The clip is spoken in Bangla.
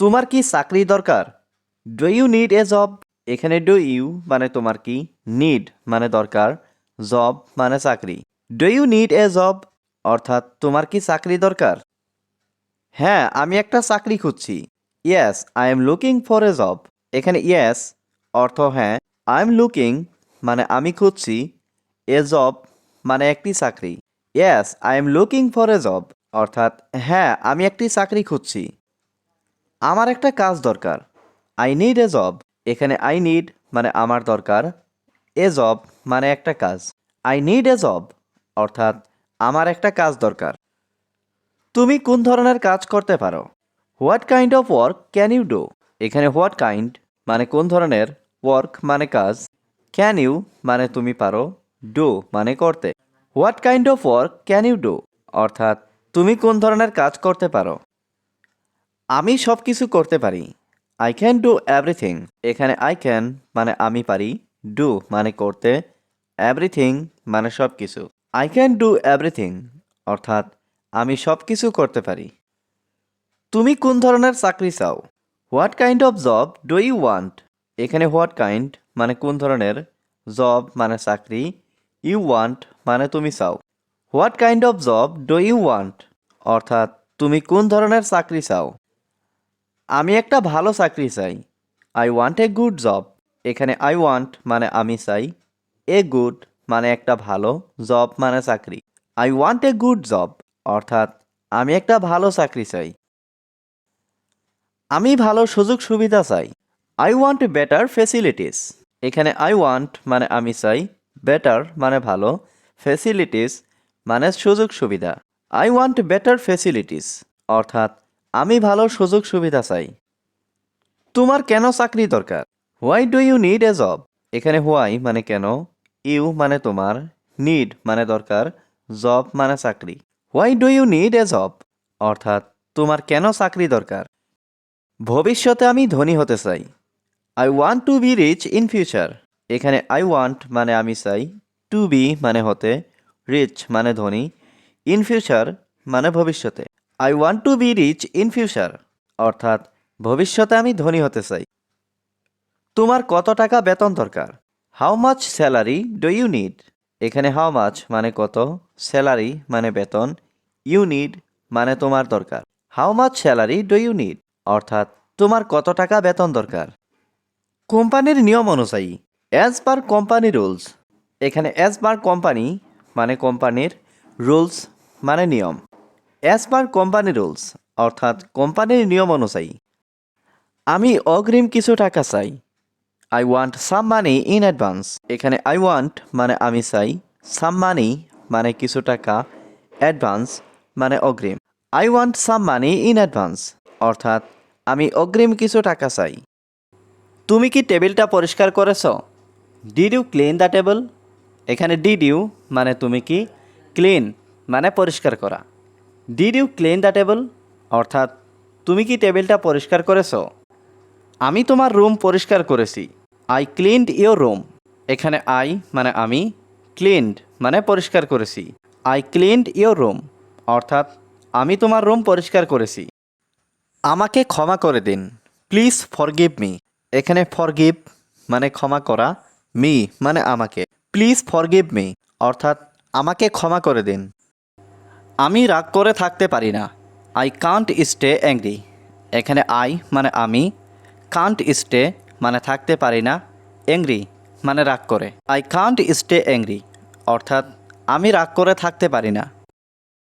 তোমার কি চাকরি দরকার? Do you need a job এখানে ডু ইউ মানে তোমার কি? নিড মানে দরকার জব মানে চাকরি। Do you need a job অর্থাৎ তোমার কি চাকরি দরকার? হ্যাঁ আমি একটা চাকরি খুঁজছি। Yes I am looking for a job এখানে ইয়েস অর্থ হ্যাঁ আই এম লুকিং মানে আমি খুঁজছি এ জব মানে একটি চাকরি। Yes I am looking for a job অর্থাৎ হ্যাঁ আমি একটি চাকরি খুঁজছি। আমার একটা কাজ দরকার। আই নিড এ জব এখানে আই নিড মানে আমার দরকার। এ জব মানে একটা কাজ। আই নিড এ জব অর্থাৎ আমার একটা কাজ দরকার। তুমি কোন ধরনের কাজ করতে পারো? What kind of work can you do এখানে হোয়াট কাইন্ড মানে কোন ধরনের ওয়ার্ক মানে কাজ? ক্যান ইউ মানে তুমি পারো ডু মানে করতে। What kind of work can you do অর্থাৎ তুমি কোন ধরনের কাজ করতে পারো? আমি সব কিছু করতে পারি। আই ক্যান ডু এভরিথিং এখানে আই ক্যান মানে আমি পারি। ডু মানে করতে। এভরিথিং মানে সব কিছু আই ক্যান ডু এভরিথিং অর্থাৎ আমি সব কিছু করতে পারি। তুমি কোন ধরনের চাকরি চাও? What kind of job do you want এখানে হোয়াট কাইন্ড মানে কোন ধরনের জব মানে চাকরি। ইউ ওয়ান্ট মানে তুমি চাও। What kind of job do you want অর্থাৎ তুমি কোন ধরনের চাকরি চাও? আমি একটা ভালো চাকরি চাই। I want a good job এখানে আই ওয়ান্ট মানে আমি চাই। এ গুড মানে একটা ভালো জব মানে চাকরি। I want a good job অর্থাৎ আমি একটা ভালো চাকরি চাই। আমি ভালো সুযোগ সুবিধা চাই। আই ওয়ান্ট বেটার ফেসিলিটিস এখানে আই ওয়ান্ট মানে আমি চাই। বেটার মানে ভালো। ফেসিলিটিস মানে সুযোগ সুবিধা। আই ওয়ান্ট বেটার ফেসিলিটিস অর্থাৎ আমি ভালো সুযোগ সুবিধা চাই। তোমার কেন চাকরি দরকার? Why do you need a job এখানে হোয়াই মানে কেন? ইউ মানে তোমার। নিড মানে দরকার। জব মানে চাকরি। Why do you need a job অর্থাৎ, তোমার কেন চাকরি দরকার? ভবিষ্যতে আমি ধনী হতে চাই। I want to be rich in future এখানে আই ওয়ান্ট মানে আমি চাই। টু বি মানে হতে। রিচ মানে ধনী। ইন ফিউচার মানে ভবিষ্যতে। I want to be rich in future অর্থাৎ, ভবিষ্যতে আমি ধনী হতে চাই। তোমার কত টাকা বেতন দরকার? How much salary do you need এখানে হাউ মাচ মানে কত স্যালারি মানে বেতন ইউ নিড মানে তোমার দরকার। How much salary do you need অর্থাৎ, তোমার কত টাকা বেতন দরকার? কোম্পানির নিয়ম অনুযায়ী অ্যাজ পার কোম্পানি রুলস এখানে অ্যাজ পার কোম্পানি মানে কোম্পানির রুলস মানে নিয়ম। অ্যাজ পার কোম্পানি রুলস অর্থাৎ কোম্পানির নিয়ম অনুযায়ী, আমি অগ্রিম কিছু টাকা চাই। I want some money in advance এখানে আই ওয়ান্ট মানে আমি চাই সাম মানি মানে কিছু টাকা অ্যাডভান্স মানে অগ্রিম। I want some money in advance অর্থাৎ আমি অগ্রিম কিছু টাকা চাই। তুমি কি টেবিলটা পরিষ্কার করেছ? Did you clean the table এখানে ডিড ইউ মানে তুমি কি ক্লিন মানে পরিষ্কার করা। Did you clean the table অর্থাৎ, তুমি কি টেবিলটা পরিষ্কার করেছ? আমি তোমার রুম পরিষ্কার করেছি। আই ক্লিনড ইয়োর রুম এখানে আই মানে আমি ক্লিনড মানে পরিষ্কার করেছি। আই ক্লিনড ইয়োর রুম অর্থাৎ, আমি তোমার রুম পরিষ্কার করেছি। আমাকে ক্ষমা করে দিন। প্লিজ ফরগিভ মি এখানে ফরগিভ মানে ক্ষমা করা মি মানে আমাকে। প্লিজ ফরগিভ মি অর্থাৎ, আমাকে ক্ষমা করে দিন। আমি রাগ করে থাকতে পারি না। আই কান্ট স্টে অ্যাংরি এখানে আই মানে আমি। কান্ট স্টে মানে থাকতে পারি না। অ্যাংরি মানে রাগ করে। আই কান্ট স্টে অ্যাংরি অর্থাৎ আমি রাগ করে থাকতে পারি না।